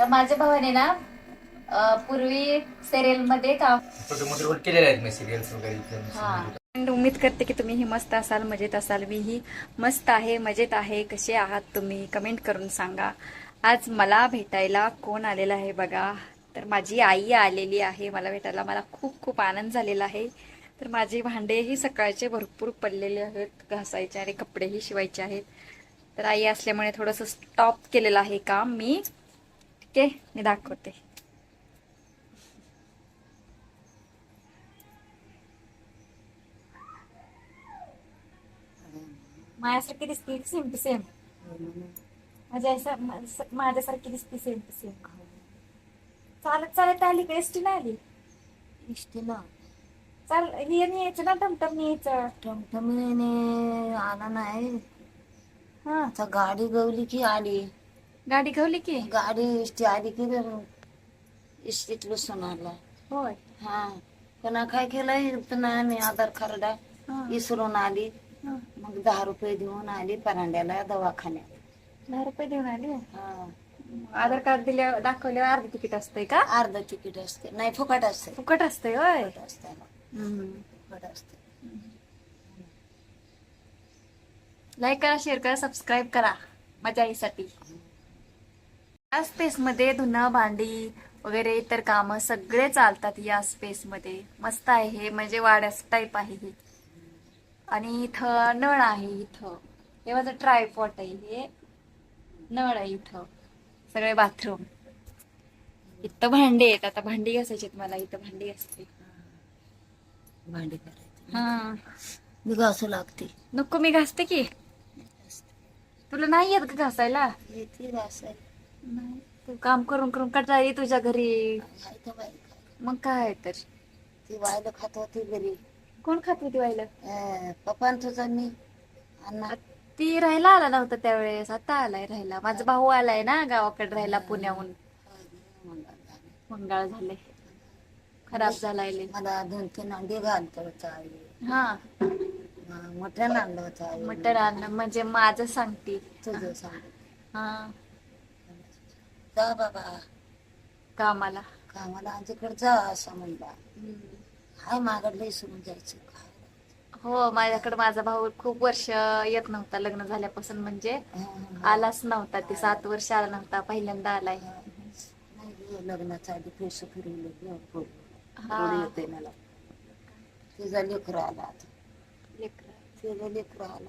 तर माझ्या भावाने ना अं, पूर्वी सिरियलमध्ये काम छोटे मोठे रोल केलेले आहेत मी सिरियल्स वगैरे इथे. हा. And उम्मीद करते की तुम्ही ही मस्त असाल मजेत असाल. मीही मस्त आहे मजेत आहे. कसे आहात तुम्ही? कमेंट करून सांगा. आज मला भेटायला कोण आलेला आहे बघा. तर माझी आई आलेली आहे मला भेटायला. मला खूप खूप आनंद झालेला आहे. तर माझे भांडेही सकाळचे भरपूर पडलेले आहेत. घासायचे आणि कपडेही शिवायचे आहेत. तर आई असल्यामुळे थोडंसं स्टॉप केलेलं आहे काम मी. आहे मी दाखवते माझ्यासारखी दिसते सेम टू सेम माझ्या माझ्यासारखी दिसते सेम टू सेम चालत चालत आली का? एसटी नाही आली? इष्टीला चाल हे यायचं ना टमटम यायचं टमटमीने आला नाही. हा. गाडी गवली की आली? गाडी घेवली की? गाडी इष्टी आली की तर इष्टीत बसून आला होय। हा पुन्हा काय केलं पुन्हा आम्ही आधार कार्ड. विसरून आली. मग दहा रुपये देऊन आली परांड्याला दवाखान्यात। दहा रुपये देऊन आली? हा। आधार कार्ड दिल्या दाखवल्यावर अर्ध तिकीट असतंय का? अर्ध तिकीट असते नाही फुकट असते फुकट असतंय होय? फुकट असते हम्म. फुकट असते लाईक करा शेअर करा सबस्क्राईब करा. माझ्या आईसाठी या स्पेसमध्ये धुणं भांडी वगैरे इतर कामं सगळे चालतात या स्पेसमध्ये मस्त आहे हे म्हणजे वाड्यास टाईप आहे हे. आणि इथं नळ आहे इथं. हे माझं ट्रायपॉट आहे हे. नळ आहे इथं. सगळे बाथरूम इथं भांडी आहेत. आता भांडी घासायची मला. इथं भांडी घासते. भांडी करायची. हा. मी घासू लागते. नको मी घासते की. तुला नाही येत घासायला? येते घासायला. नाही. तू काम करून करून कंटाळी तुझ्या घरी. तर बाई. मग काय तर? ती वायला खात होती घरी. कोण खात होती व्हायला अं, पप्पा तुझा मी. अण्णा. ती राहायला आला नव्हता त्यावेळेस. आता आलाय राहायला. माझा भाऊ आलाय ना गावाकडे राहायला पुण्याहून. मंगाळ झाले खराब झालाय लय. मला दोन तीन अंडी घालतो हा. मोठ्यानं आणलं होतं आई. मटर अन्न म्हणजे माझं सांगते. तुझं सांग. हा. जा बाबा. कामाला. कामाला आजीकडे जा असं म्हणला. हाय मागडलं विसरून जायचं. काय हो माझ्याकडे माझा भाऊ खूप वर्ष येत नव्हता लग्न झाल्यापासून म्हणजे. आलाच नव्हता ते सात वर्ष आला नव्हता पहिल्यांदा आलाय. नाही गं, लग्नाच्या आधी पैसे फिरवले. हा. येते मला. तिचा लेकर आला आता. लेकरं. तिचा लेकर आला.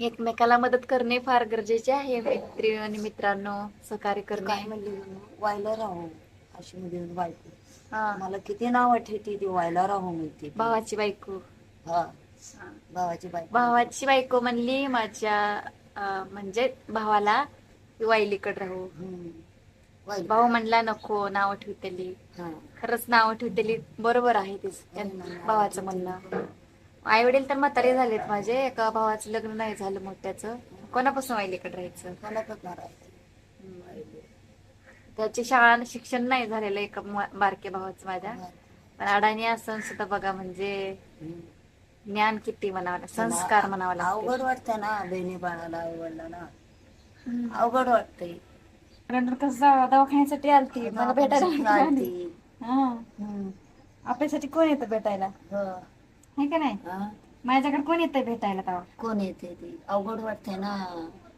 एकमेकाला मदत करणे फार गरजेचे आहे मैत्री आणि मित्रांनो सहकार्य काय करणे. म्हणली? व्हायला राहू अशी मध्ये बायको. हा. मला किती नाव ठेवते ती व्हायला राहू म्हणते. ती. भावाची बायको. हा. भावाची बायको. भावाची बायको म्हणली माझ्या अं, म्हणजे भावाला वाईलीकडे राहू. हम्म. भाऊ म्हणला नको नाव ठेवतेली हा. खरंच नाव ठेवतेली बरोबर आहे ते त्यां- भावाचं म्हणणं. आई वडील तर म्हातारे झालेत माझे. एका भावाचं लग्न नाही झालं मोठ्याचं कोणापासून वाईलीकडे राहायचं? त्याची शाळा शिक्षण नाही झालेलं एका बारके भावाचं माझ्या. पण अडाणी असून सुद्धा बघा म्हणजे. ज्ञान किती म्हणावं संस्कार म्हणावं अवघड वाटतं ना बहिणी बाळाला आवडला ना. अवघड वाटतंय. कसं दवाखान्यासाठी आलती मला भेटायला. हा. आपल्यासाठी कोण येतं भेटायला? हो. का नाही? हा? माझ्याकडे कोण येतं भेटायला तेव्हा? कोण येते ते? अवघड वाटतंय ना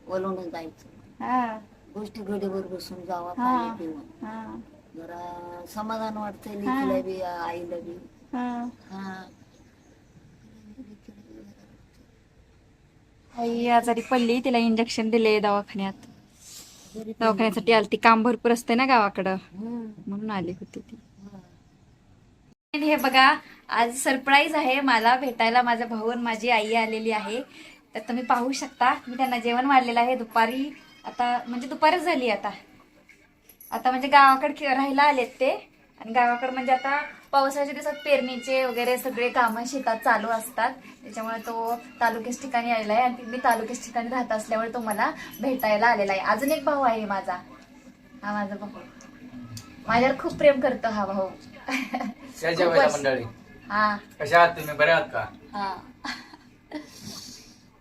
वळून जायचं. हा. गोष्टी घडीवर बसून जावा हा. पाणी पिऊन हा. जरा समाधान वाटतंय लेकीला बी आईला बी. हा. हा. आई आजारी पडली तिला इंजेक्शन दिले दवाखान्यात. दवाखान्यासाठी आलती काम भरपूर असते ना गावाकडं. हम्म. म्हणून आली होती ती. आणि हे बघा आज सरप्राईज आहे मला भेटायला. माझा भाऊ आणि माझी आई आलेली आहे. तर तुम्ही पाहू शकता मी त्यांना जेवण वाढलेलं आहे. दुपारी आता म्हणजे दुपारच झाली आता. आता म्हणजे गावाकडे राहायला आलेत ते. आणि गावाकडे म्हणजे आता पावसाच्या दिवसात पेरणीचे वगैरे सगळे कामं शेतात चालू असतात. त्याच्यामुळे तो तालुक्याच ठिकाणी आलेला आहे. आणि मी तालुक्याच ठिकाणी राहत असल्यामुळे तो मला भेटायला आलेला आहे. अजून एक भाऊ आहे माझा. हा माझा भाऊ. माझ्यावर खूप प्रेम करतो हा भाऊ. जय जय खूपच. मंडळी. हा. कशा आहात तुम्ही? बऱ्या आहात का? हा.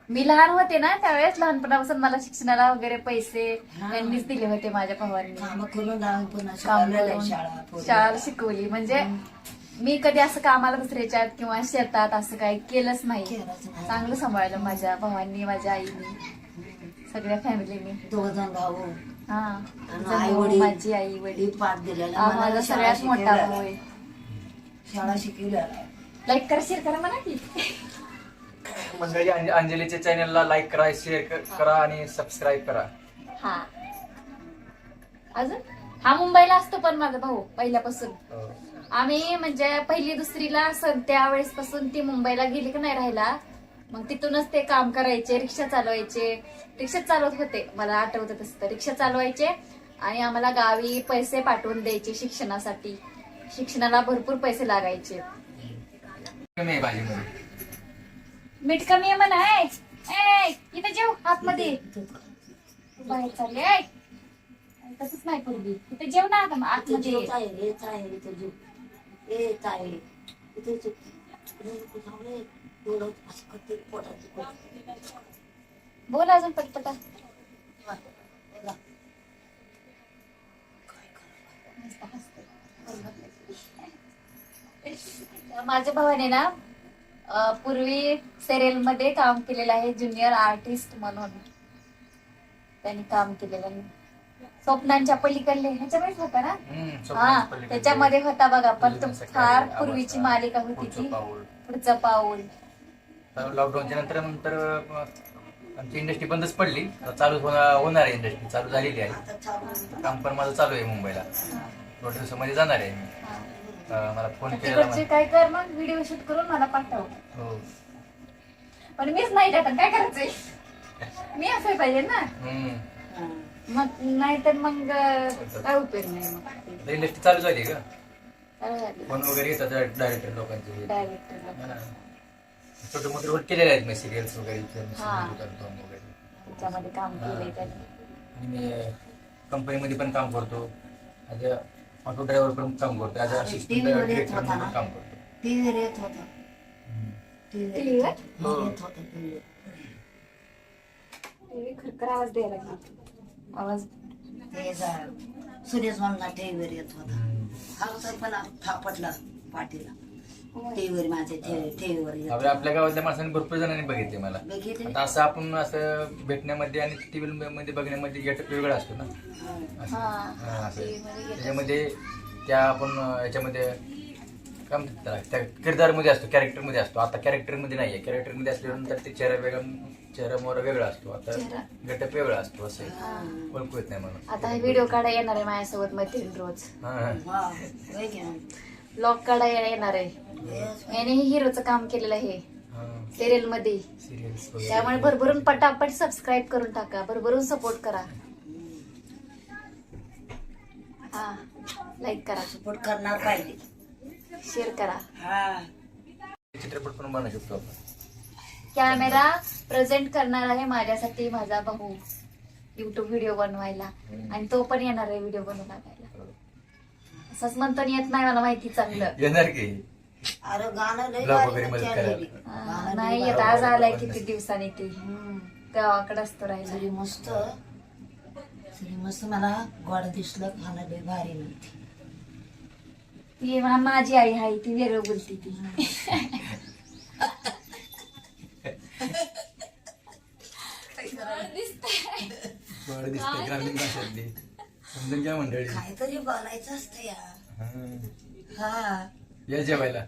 मी लहान होते ना त्यावेळेस लहानपणापासून मला शिक्षणाला वगैरे पैसे त्यांनीच दिले होते माझ्या भावांनी. काम करून पुन्हा शाळा पोरी. शाळा शिकवली. म्हणजे मी कधी असं कामाला दुसऱ्याच्यात किंवा शेतात असं काही केलंच नाही. केलंच नाही. चांगलं सांभाळलं माझ्या भावांनी माझ्या आईनी सगळ्या फॅमिलीनी. दोघ जण भाऊ. हा. माझा आई भाऊ, वडील माझी आई वडील. पाठ दिलेला. हा, मला शाळा सगळ्यात मोठा शिकवलेला. भाऊ आहे. शाळा शिकवलेला लाईक करा शेअर करा म्हणा की. मंडळी अंज- अंजलीच्या चॅनलला लाईक करा शेअर करा आणि सबस्क्राईब करा. हा. अजून? हा मुंबईला असतो पण माझा भाऊ पहिल्यापासून. हो. आम्ही म्हणजे पहिली दुसरीला सण त्यावेळेस पासून ती मुंबईला गेली की नाही राहायला. मग तिथूनच ते काम करायचे रिक्षा चालवायचे. रिक्षा चालवत होते. मला आठवत तसं. तर रिक्षा चालवायचे आणि आम्हाला गावी पैसे पाठवून द्यायचे शिक्षणासाठी. शिक्षणाला भरपूर पैसे लागायचे. कमी आहे भाजीमध्ये मीठ कमी आहे म्हणा ए, ए, इथं जेव आतमध्ये. बाहेर चालले ए. तसंच नाही पूर्वी इथे जेव ना आता इथं आतमध्ये जीव. आहे, हेच आहे, इथं जीव. हेच आहे. इथं जीव. रे, कुठं रे? एवढं असं करते पोटात दुखत. बोल अजून पटपटा बघा. माझ्या भावाने ना अं, पूर्वी सिरियलमध्ये काम केलेलं आहे ज्युनियर आर्टिस्ट म्हणून त्यांनी काम केलेलं आहे स्वप्नांच्या पलीकडले ह्याच्यामुळेच होता ना हम्म, हा पलीकडे. त्याच्यामध्ये होता बघा पण तो फार पूर्वीची. मालिका होती पुढचं ती पाऊल. पुढचं पाऊल तर लॉकडाऊनच्या नंतर नंतर अं, आमची इंडस्ट्री बंदच पडली आता चालू होणार होणार आहे इंडस्ट्री चालू झालेली आहे. काम पण माझं चालू आहे मुंबईला थोड्या दिवसामध्ये जाणार आहे मी हा. मला फोन तिकडचे काय कर मग? व्हिडिओ शूट करून मला पाठव. हो. पण मीच नाही आता काय करायचंय? मी असाय पाहिजे ना. हम्म. हा. मग नाही तर मग अं, काय उपयोग नाही मग? इंडस्ट्री चालू झाली. का फोन वगैरे येतात डायरेक्टर लोकांचे. डायरेक्टर छोटे मोठे रोल केलेले आहेत मी सिरियल्स वगैरे हा. करतो वगैरे. त्याच्यामध्ये काम केलंय त्यांनी. आणि मी कंपनीमध्ये पण काम करतो. अ ऑटो ड्रायव्हर पण काम करतो ॲज अ असिस्टंट TV वर येत डिरेक्टर होता म्हणून ना? काम करतो टीव्हीवर येत होता. टीव्हीवर वर? येत होता. हो. येत होता टीव्हीवर. खरखर आवाज द्यायला लागला आवाज ते जा- सुरेश मामला टीव्हीवर येत होता. हा पण थापटला पाठीला टीव्हीवर माझे टीव्हीवर येत आपल्या आपल्या गावातल्या माणसांनी भरपूर जणांनी बघितले मला बघितले आता असं आपण असं भेटण्यामध्ये आणि टीव्ही मध्ये बघण्यामध्ये गेट वेगळा असतो ना असं. हा. हा, मध्ये त्याच्यामध्ये त्या आपण अं, याच्यामध्ये काय म्हणतात त्याला त्या किरदारमध्ये असतो कॅरेक्टरमध्ये असतो आता कॅरेक्टरमध्ये नाहीये कॅरेक्टरमध्ये असल्यानंतर ते चेहरा वेगळा चेहरा मोरा वेगळा असतो आता चेहरा. गटप वेगळा असतो असं आहे. हा. ओळखू येत नाही म्हणून आता हे व्हिडिओ काढा येणार आहे माझ्यासोबत मैत्रीण रोज हा, हा. हा होय की नाही? ब्लॉग काढा येणार आहे. Yes. याने हिरोचं काम केलेलं आहे. हा. सिरियलमध्ये. त्यामुळे भरभरून पटापट सबस्क्राईब करून टाका. भरभरून सपोर्ट करा. हा. लाईक करा. सपोर्ट करणार पाहिजे. शेअर करा. हा. चित्रपट पण बनवू शकतो आपण. कॅमेरा प्रेझेंट करणार आहे माझ्यासाठी माझा भाऊ. युट्यूब व्हिडिओ बनवायला. आणि तो पण येणार आहे व्हिडिओ बनवून लागायला असंच म्हणतो येत नाही मला माहिती चांगलं. येणार की? अरे गाणं लय Vlog भारी वगैरे मदत चाललंय. करायला. हा, गाणं लय नाही. येत. आज आलाय किती दिवसांनी ते. हम्म. गावाकडे असतो राहिला. मस्त मस्त मला गोड दिसलं खाणं लय भारी म्हणते. ती मा- माझी आई आहे ती वेगळं बोलती ती. बरं दिसते ग्रामीण भाषेतली. समजून घ्या मंडळी. काहीतरी बोलायचं असतं या हा. हा. या जेवायला.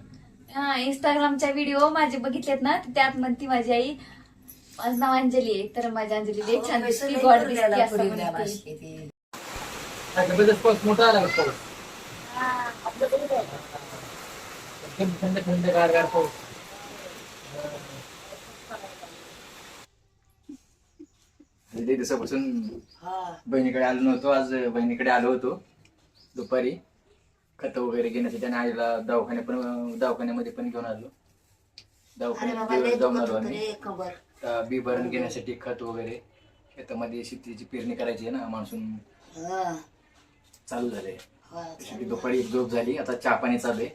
हा इंस्टाग्रामच्या व्हिडिओ माझे बघितलेत ना तर त्यात म्हणती माझी आई माझं नाव अंजली आहे तर माझी अंजली लई छान दिसती गॉड दिसती असं म्हणते. जबरदस्त पाऊस मोठा आला का पाऊस एकदम थंड थंड गार गार पाऊस. लई दिवसापासून बहिणीकडे आलो नव्हतो. आज बहिणीकडे आलो होतो दुपारी. खत वगैरे घेण्यासाठी आणि आईला दवाखान्या पण दवाखान्यामध्ये पण घेऊन आलो. दवाखान्यात जाऊन आलो आम्ही. घेण्यासाठी खत वगैरे शेतामध्ये शेतीची पेरणी करायची आहे ना मान्सून हा. चालू झाले दुपारी एक झोप झाली. आता चहा पाणी चालू आहे.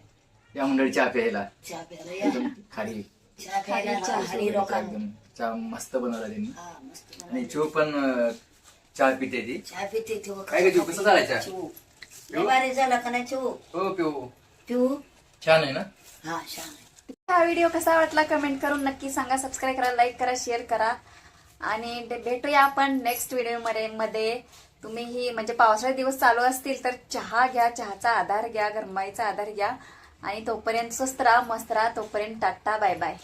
या मंडळी चहा प्यायला. खाली चहा चहा चहा मस्त बनवला त्यांनी. हा मस्त आणि चिव पण अं, चहा पिते ती. चहा पिते काय गं जीव, कसं चालायचं? चिव. लय भारी झाला का नाही हो पिऊ. छान आहे ना? हा छान आहे. हा व्हिडिओ कसा वाटला कमेंट करून नक्की सांगा. सबस्क्राईब करा लाईक करा शेअर करा. आणि भेटूया आपण नेक्स्ट व्हिडिओमध्ये मध्ये. तुम्हीही म्हणजे पावसाळे दिवस चालू असतील तर चहा घ्या चहाचा आधार घ्या गरमाईचा आधार घ्या. आणि तोपर्यंत स्वस्त राहा मस्त राहा. तोपर्यंत टाटा बाय बाय